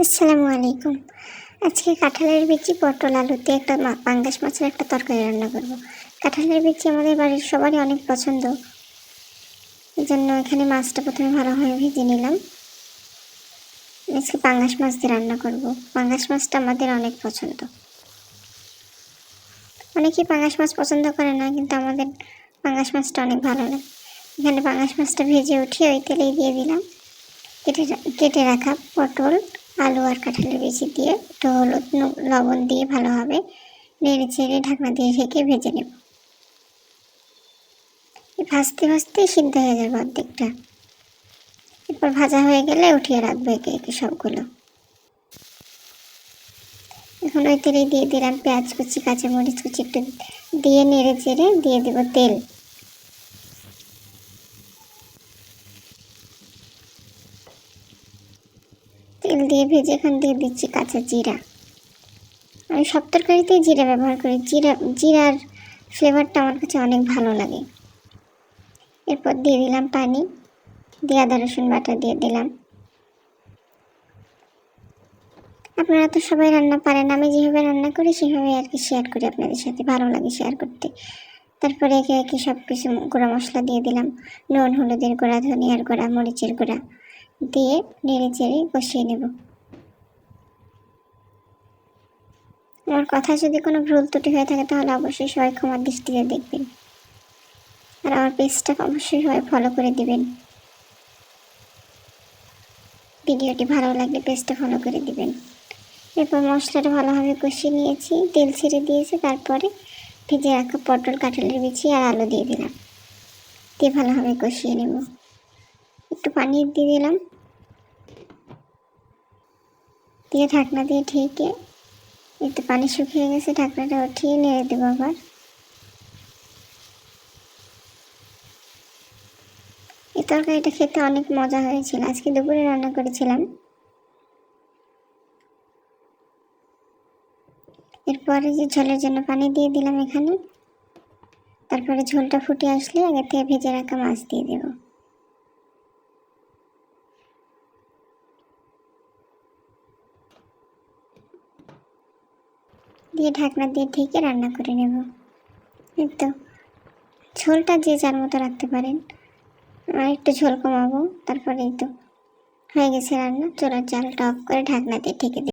আসসালামু আলাইকুম। আজকে কাঁঠালের বিচি, পটল, আলুতে একটা মা- পাঙ্গাস মাছের একটা তরকারি রান্না করব। কাঁঠালের বিচি আমাদের বাড়ির সবারই অনেক পছন্দ। এই জন্য এখানে মাছটা প্রথমে ভালোভাবে ভেজে নিলাম। আজকে পাঙ্গাস মাছ দিয়ে রান্না করব। পাঙ্গাস মাছটা আমাদের অনেক পছন্দ। অনেকেই পাঙ্গাস মাছ পছন্দ করে না, কিন্তু আমাদের পাঙ্গাস মাছটা অনেক ভালো লাগে। এখানে পাঙ্গাস মাছটা ভেজে উঠিয়ে ওই তেলেই দিয়ে দিলাম। কেটে কেটে রাখা পটল আলু আর কাঁঠালের বিচি দিয়ে একটু হলুদ লবণ দিয়ে ভালোভাবে নেড়ে চেড়ে ঢাকনা দিয়ে ঢেকে ভেজে নেব। ভাজতে ভাজতে সিদ্ধ হয়ে যাবে অর্ধেকটা। এরপর ভাজা হয়ে গেলে উঠিয়ে রাখব একে একে সবগুলো। এখন ওই তেলে দিয়ে দিলাম পেঁয়াজ কুচি, কাঁচামরিচ কুচি একটু দিয়ে নেড়ে চেড়ে দিয়ে দেবো তেল। তেল দিয়ে ভেজে এখান দিয়ে দিচ্ছি কাঁচা জিরা। আমি সব তরকারিতেই জিরা ব্যবহার করি। জিরা, জিরার ফ্লেভারটা আমার কাছে অনেক ভালো লাগে। এরপর দিয়ে দিলাম পানি। দিয়ে আদা, রসুন বাটা দিয়ে দিলাম। আপনারা তো সবাই রান্না পারেন। আমি যেভাবে রান্না করি সেভাবে আর কি শেয়ার করি আপনাদের সাথে। ভালো লাগে শেয়ার করতে। তারপরে একে একে সব কিছু গুঁড়া মশলা দিয়ে দিলাম। নুন, হলুদের গুঁড়া, ধনিয়ার গুঁড়া, মরিচের গুঁড়া। দিয়ে নেড়ে চেড়ে কষিয়ে নেব আমার কথা যদি কোনো ভুল ত্রুটি হয়ে থাকে, তাহলে অবশ্যই সবাই ক্ষমার দৃষ্টিতে দেখবেন। আর আমার পেজটা অবশ্যই সবাই ফলো করে দিবেন। ভিডিওটি ভালো লাগলে পেজটা ফলো করে দিবেন। এরপর মশলাটা ভালোভাবে কষিয়ে নিয়েছি, তেল ছেড়ে দিয়েছি, তারপরে ভেজে রাখা পটল, কাঁঠালের বিচি আর আলু দিয়ে দিলাম। দিয়ে ভালোভাবে কষিয়ে নেব। একটু পানি দিয়ে দিলাম। দিয়ে ঢাকনা দিয়ে ঢেকে একটু পানি শুকিয়ে গেছে, ঢাকনাটা উঠিয়ে নেড়ে দেবো আবার। এই তরকারিটা খেতে অনেক মজা হয়েছিল, আজকে দুপুরে রান্না করেছিলাম। এরপরে যে ঝোলের জন্য পানি দিয়ে দিলাম এখানে, তারপরে ঝোলটা ফুটে আসলে আগে থেকে ভেজে রাখা মাছ দিয়ে দেবো। দিয়ে ঢাকনা দিয়ে ঢেকে রান্না করে নেব। তো, ঝোলটা যে যার মতো রাখতে পারেন। আর একটু ঝোল কমাবো তারপরে তো হয়ে গেছে রান্না। চোলার জালটা অফ করে ঢাকনা দিয়ে ঢেকে দিই।